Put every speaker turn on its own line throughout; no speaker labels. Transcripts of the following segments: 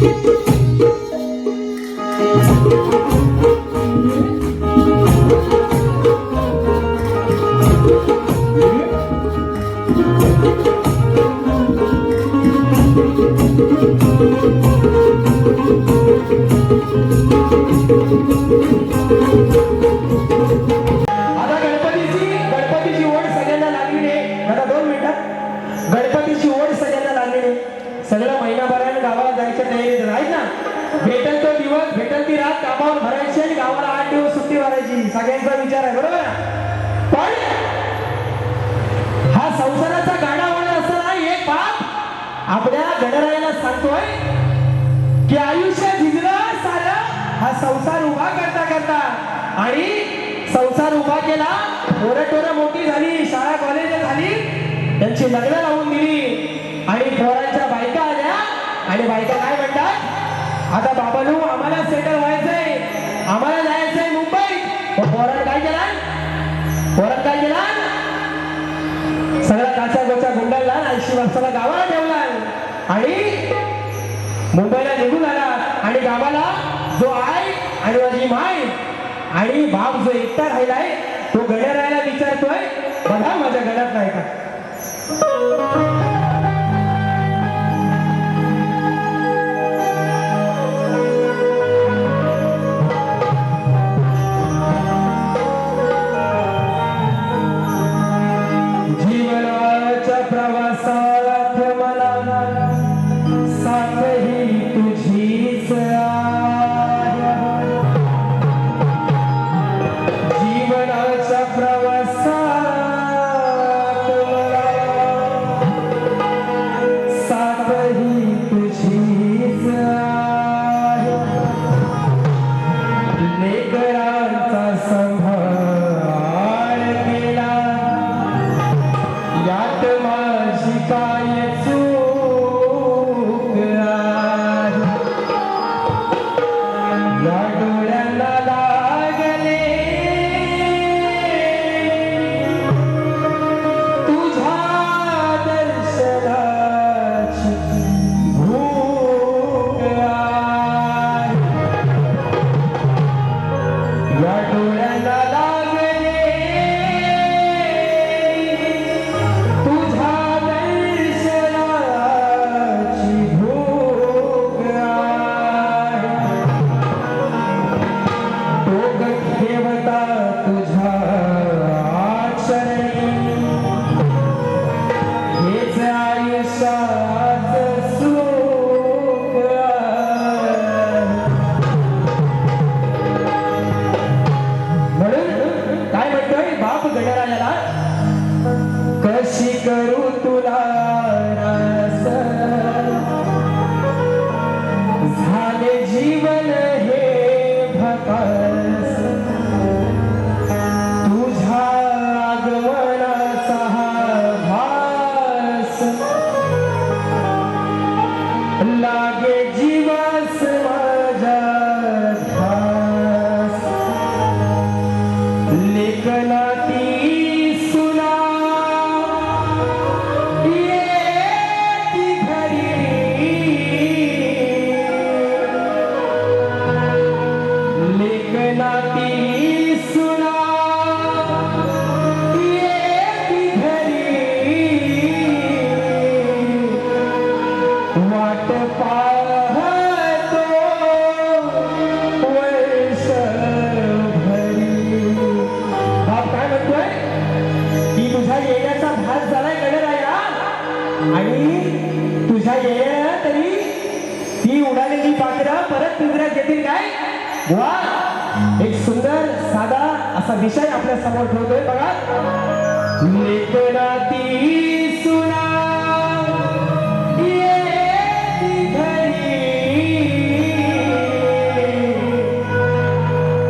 Thank you. सुट्टी मारायची. सगळ्यांचा विचार आहे बरोबर? पण हा संसाराचा गाडा वळण असताना एक बाप आपल्या गणरायाला सांगतोय की आयुष्य झिजलं सारं हा संसार उभा करता करता. आणि संसार उभा केला पोरं टोरं मोठी झाली शाळा कॉलेज झाली त्यांची लग्न लावून दिली. आणि थोरांच्या बायका आल्या आणि बायका काय म्हणतात? आता बाबानू आम्हाला सेटल व्हायचंय. आम्हाला काय केला सगळा काचा गोचा गुंडाळला ऐंशी गावाला ठेवला आणि मुंबईला निघून आला. आणि गावाला जो आय आणि माझी माय आणि बाप जो एकटा राहिलाय तो गड्यारायला विचारतोय बघा माझ्या गड्यात नाही का? एक सुंदर साधा असा विषय आपल्यासमोर ठेवतोय. बघा. निकराती सुना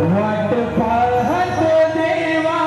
वाट पाहतो देवा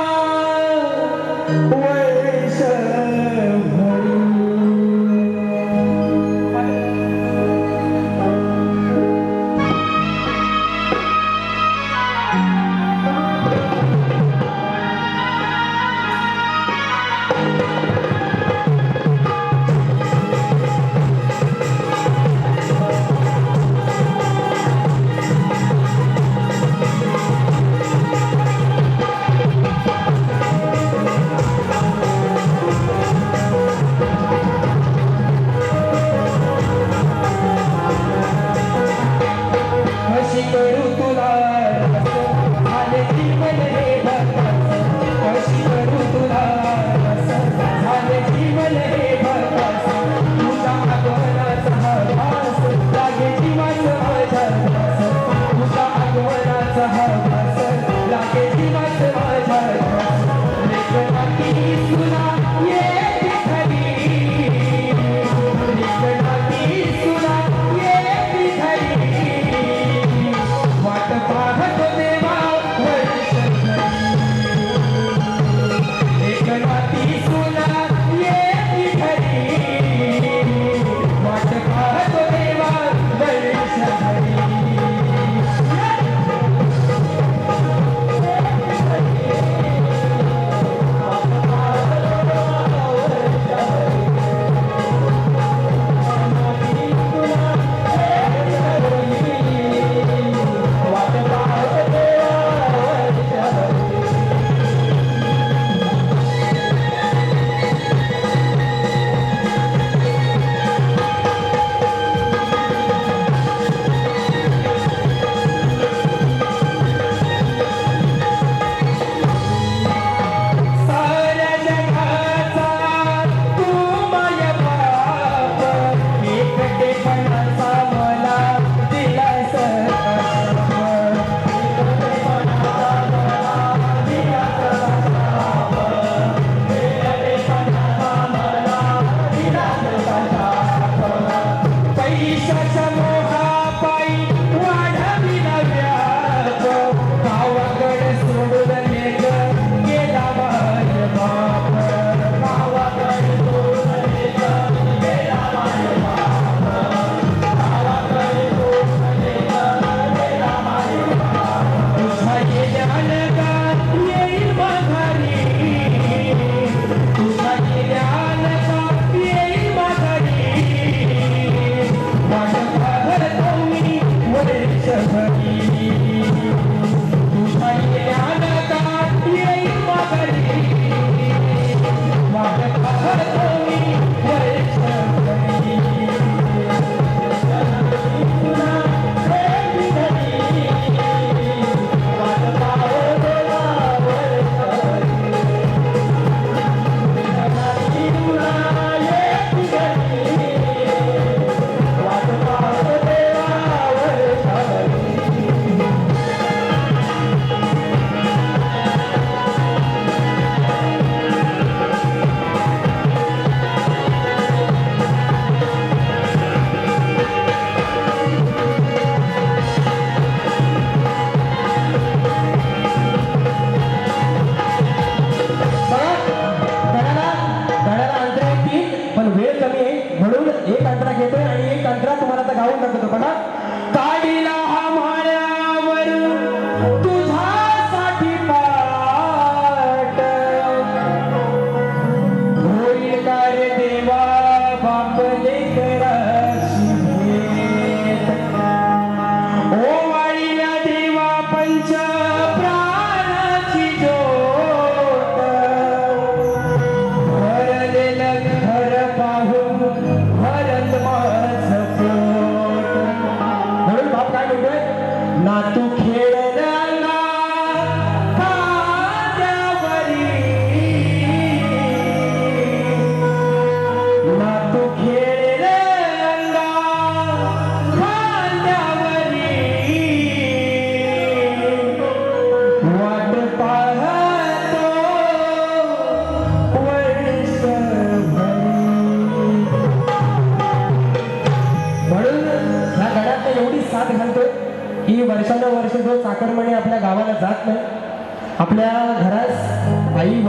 formato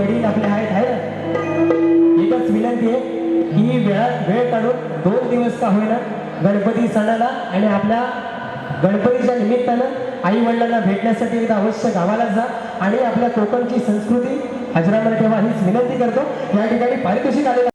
वडील आपले आहेत आहे एकच विनंती आहे की वेळात वेळ काढून दोन दिवस का होईना गणपती सणाला आणि आपल्या गणपतीच्या निमित्तानं आई वडिलांना भेटण्यासाठी एकदा अवश्य गावाला जा आणि आपल्या कोकणची संस्कृती हजरामध्ये ठेवा. हीच विनंती करतो. या ठिकाणी पारितोषिक आलेला